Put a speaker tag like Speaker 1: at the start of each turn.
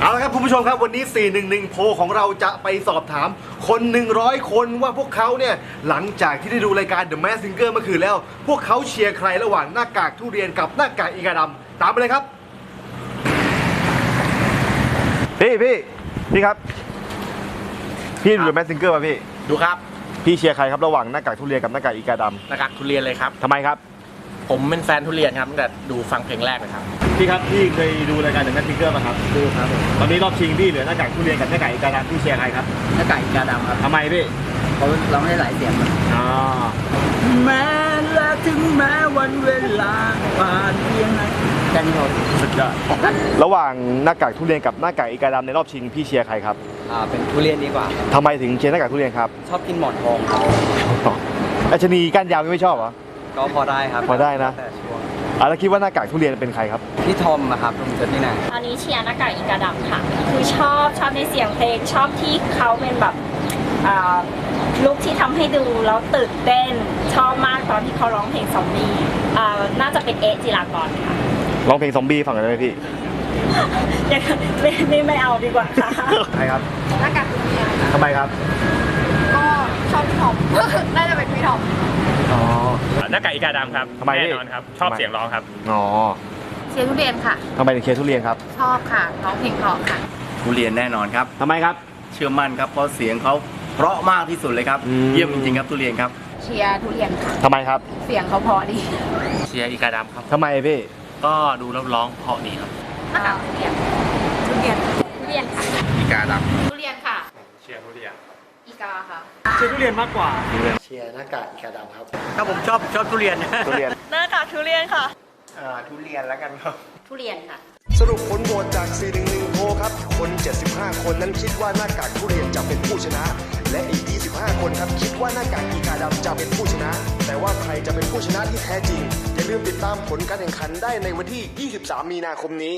Speaker 1: เอาละครับคุณผู้ชมครับวันนี้ 411 โพลของเราจะไปสอบถามคน 100 คนว่าพวกเขาเนี่ย หลังจากที่ได้ดูรายการ The Mask Singer เมื่อคืนแล้ว พวกเขาเชียร์ใครระหว่างหน้ากากทุเรียนกับหน้ากากอีกาดำตามไปเลยครับ พี่พี่พี่ครับ พี่ดู The Mask Singer ป่ะพี่
Speaker 2: ดูครับ
Speaker 1: พี่เชียร์ใครครับระหว่างหน้ากากทุเรียนกับหน้ากากอีกาด
Speaker 2: หน้ากากทุเรียนเลยครับำ
Speaker 1: ทำไมครับ
Speaker 2: ผมเป็นแฟนทุเรียนครับตั้งแต่ดูฟังเพลงแรกเลยครับ
Speaker 1: พี่ครับพี่เคยดูรายการ The Mask Singer ป่ะครับ
Speaker 2: ดูครับ
Speaker 1: ตอนนี้รอบชิงพี่เหลือหน้ากากทุเรียนกับหน้ากากอีกาดำพี่เชียร์ใครครับ
Speaker 3: หน้ากากอีกาดำครับ
Speaker 1: ทำไมพี่
Speaker 3: เขาร้องได้หลายเสียงครับ
Speaker 1: อ๋อ
Speaker 3: แม้และถึงแม้วันเวลาผ่านเพียงไหนแค่นี้พอ
Speaker 1: สุดยอดระหว่างหน้ากากทุเรียนกับหน้ากากอีกาดำในรอบชิงพี่เชียร์ใครครับ
Speaker 3: อ่าเป็นทุเรียนดีกว่าครับ
Speaker 1: ทำไมถึงเชียร์หน้ากากทุเรียนครับ
Speaker 3: ชอบกินหมอนทองครับ
Speaker 1: อัชนีก้านยาวไม่ชอบเหรอ
Speaker 3: ก็พอได้ครับ
Speaker 1: พอได้นะ
Speaker 3: แต่ช่วง
Speaker 1: อะแล้วคิดว่าหน้ากากทุเรียนเป็นใครครับ
Speaker 3: พี่ทอมอะครับลุงเจอที่ไหน
Speaker 4: อันนี้เชียร์หน้ากากอีกาดำค่ะ คือชอบชอบในเสียงเพลงชอบที่เขาเป็นแบบอ่าลุกที่ทำให้ดูแล้วตื่นเต้น ชอบมากตอนที่เขาร้องเพลงซอมบี้อ่าน่าจะเป็นเอะจิรากรค่ะ
Speaker 1: ร้องเพลงซอมบี้ฟังกันได้ไหมพี่
Speaker 4: ยังไม่ไม่ไม่เอาดีกว่าค่ะ
Speaker 1: ใครครับ
Speaker 5: หน้ากากทุเรียน
Speaker 1: ทำไมครับ
Speaker 5: ก็ชอบพี่ทอม น่าจะเป็นพี่ทอม
Speaker 1: อ๋อ
Speaker 6: หน้ากากอีกาดำครับ
Speaker 1: ทำไมพี่
Speaker 6: แน่นอนครับ ชอบ
Speaker 1: ทำไม
Speaker 6: เสียงร้องครับ
Speaker 1: อ๋อ
Speaker 5: เชียร์ทุเรียนค่ะ
Speaker 1: ทำไมถึงเชียร์ทุเรียนครับ
Speaker 5: ชอบค่ะร้องเพลงเพราะค่ะ
Speaker 7: ทุเรียนแน่นอนครับ
Speaker 1: ทำไมครับ
Speaker 7: เชื่อมั่นครับ เพราะเสียงเขาเพราะมากที่สุดเลยครับ
Speaker 1: อืม
Speaker 7: เยี่ยมจริงๆครับทุเรียนครับ
Speaker 5: เชียร์ทุเรียนค่ะ
Speaker 1: ทำไมครับ
Speaker 5: เสียงเขาเพราะดี
Speaker 2: เชียร์อีกาดำครับ
Speaker 1: ทำไมพี่
Speaker 2: ก็ดูแล้วร้องเพราะดีครับ
Speaker 5: หน้ากากทุเรียนทุเรียนทุเรียนค่ะ
Speaker 7: อีกาด
Speaker 5: ทุเรียนค่ะ
Speaker 6: เชียร์ทุเรียน
Speaker 5: อี กาค่ะ
Speaker 1: เชียร์ทุเรียนมากกว่า
Speaker 3: เชียร์หน้ากากอีกาดำครับ
Speaker 2: ถ้าผมชอบชอบทุเรียน
Speaker 1: ทุเรียน
Speaker 4: หน้ากากทุเรียนค่ะ
Speaker 3: อ่าทุเรียนแล้วกันครับ
Speaker 5: ทุเรียนค่ะ
Speaker 1: สรุปผลโหวตจาก 411โพลครับ คน 75 คนนั้นคิดว่าหน้ากากทุเรียนจะเป็นผู้ชนะ และอีก 25 คนครับคิดว่าหน้ากากอีกาดำจะเป็นผู้ชนะ แต่ว่าใครจะเป็นผู้ชนะที่แท้จริงอย่าลืมติดตามผลการแข่งขันได้ในวันที่ 23 มีนาคมนี้